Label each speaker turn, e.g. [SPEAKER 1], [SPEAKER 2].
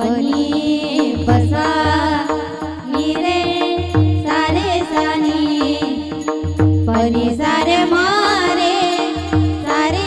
[SPEAKER 1] पनी बसा निरे सारे सानी। पनी सारे मारे सारे